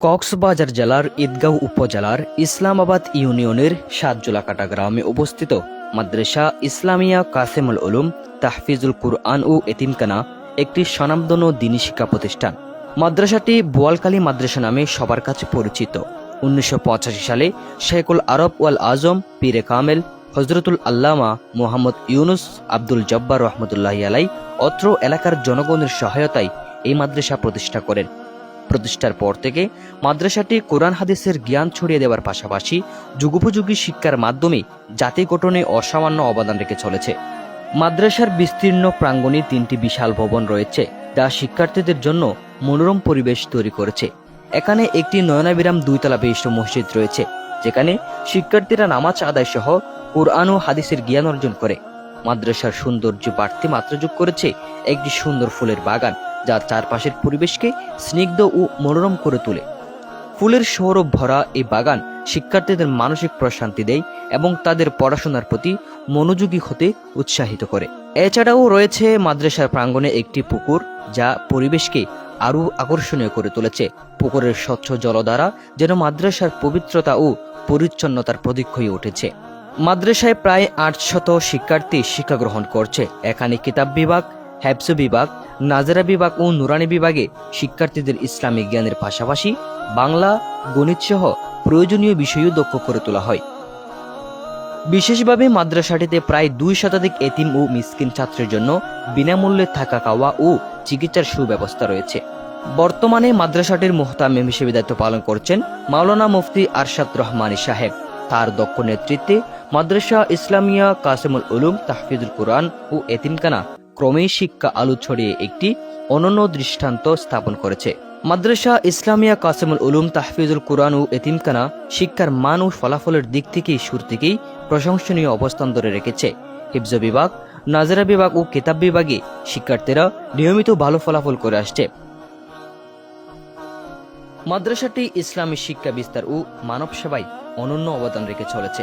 কক্সবাজার জেলার ঈদগাঁও উপজেলার ইসলামাবাদ ইউনিয়নের সাতজোলাকাটা গ্রামে অবস্থিত মাদ্রাসা ইসলামিয়া কাসেমুল উলুম তাহফিজুল কুরআন ও এতিমকানা একটি স্বনামধন্য দিনী শিক্ষা প্রতিষ্ঠান। মাদ্রাসাটি বোয়ালকালী মাদ্রাসা নামে সবার কাছে পরিচিত। উনিশশো পঁচাশি সালে শেখুল আরব ওয়াল আজম, পীরে কামেল, হজরতুল আল্লামা মোহাম্মদ ইউনুস আব্দুল জব্বার রহমতুল্লাহ আলাই অত্র এলাকার জনগণের সহায়তায় এই মাদ্রাসা প্রতিষ্ঠা করেন। প্রতিষ্ঠার পর থেকে মাদ্রাসাটি কোরআন হাদিসের জ্ঞান ছড়িয়ে দেওয়ার পাশাপাশি যুগোপযোগী শিক্ষার মাধ্যমে জাতি গঠনে অসামান্য অবদান রেখে চলেছে। মাদ্রাসার বিস্তীর্ণ প্রাঙ্গণে তিনটি বিশাল ভবন রয়েছে যা শিক্ষার্থীদের জন্য মনোরম পরিবেশ তৈরি করেছে। এখানে একটি নয়নাবিরাম দুইতলা বিশিষ্ট মসজিদ রয়েছে, যেখানে শিক্ষার্থীরা নামাজ আদায় সহ কোরআন ও হাদিসের জ্ঞান অর্জন করে। মাদ্রাসার সৌন্দর্য বাড়তি মাত্রা যোগ করেছে একটি সুন্দর ফুলের বাগান। যা চারপাশের পরিবেশকে স্নিগ্ধ ও মনোরম করে তোলে। ফুলের সৌরভ ভরা এই বাগান শিক্ষার্থীদের মানসিক প্রশান্তি দেয় এবং তাদের পড়াশোনার প্রতি মনোযোগী হতে উৎসাহিত করে। এছাড়াও রয়েছে মাদ্রাসার প্রাঙ্গণে একটি পুকুর যা পরিবেশকে আরও আকর্ষণীয় করে তুলেছে। পুকুরের স্বচ্ছ জলধারা যেন মাদ্রাসার পবিত্রতা ও পরিচ্ছন্নতার প্রতীক হয়ে উঠেছে। মাদ্রাসায় প্রায় আটশত শিক্ষার্থী শিক্ষা গ্রহণ করছে। এখানে কিতাব বিভাগ হ্যাবস বিভাগ নাজারা বিভাগ ও নুরানি বিভাগে শিক্ষার্থীদের ইসলামিক জ্ঞানের পাশাপাশি বাংলা গণিত সহ প্রয়োজনীয় বিষয়ও দক্ষ করে তোলা হয়। বিশেষভাবে মাদ্রাসাটিতে প্রায় দুই শতাধিক এতিম ও মিসকিন ছাত্রের জন্য বিনামূল্যে থাকা খাওয়া ও চিকিৎসার সুব্যবস্থা রয়েছে। বর্তমানে মাদ্রাসাটির মোহতামিম হিসেবে দায়িত্ব পালন করছেন মাওলানা মুফতি আরশাদ রহমানী সাহেব। তার দক্ষ নেতৃত্বে মাদ্রাসা ইসলামিয়া কাসেমুল উলুম তাহফিজুল কোরআন ও এতিমখানা ক্রমেই শিক্ষা আলু ছড়িয়ে একটি অনন্য দৃষ্টান্ত স্থাপন করেছে। মাদ্রাসা ইসলামিয়া কাসেমুল উলুম তাহফিজুল কোরআন ও এতিমখানা শিক্ষার মান ও ফলাফলের দিক থেকেই শুরু থেকেই প্রশংসনীয় অবস্থান ধরে রেখেছে। হিফজ বিভাগ, নাজারা বিভাগ ও কেতাব বিভাগে শিক্ষার্থীরা নিয়মিত ভালো ফলাফল করে আসছে। মাদ্রাসাটি ইসলামী শিক্ষা বিস্তার ও মানব সেবায় অনন্য অবদান রেখে চলেছে।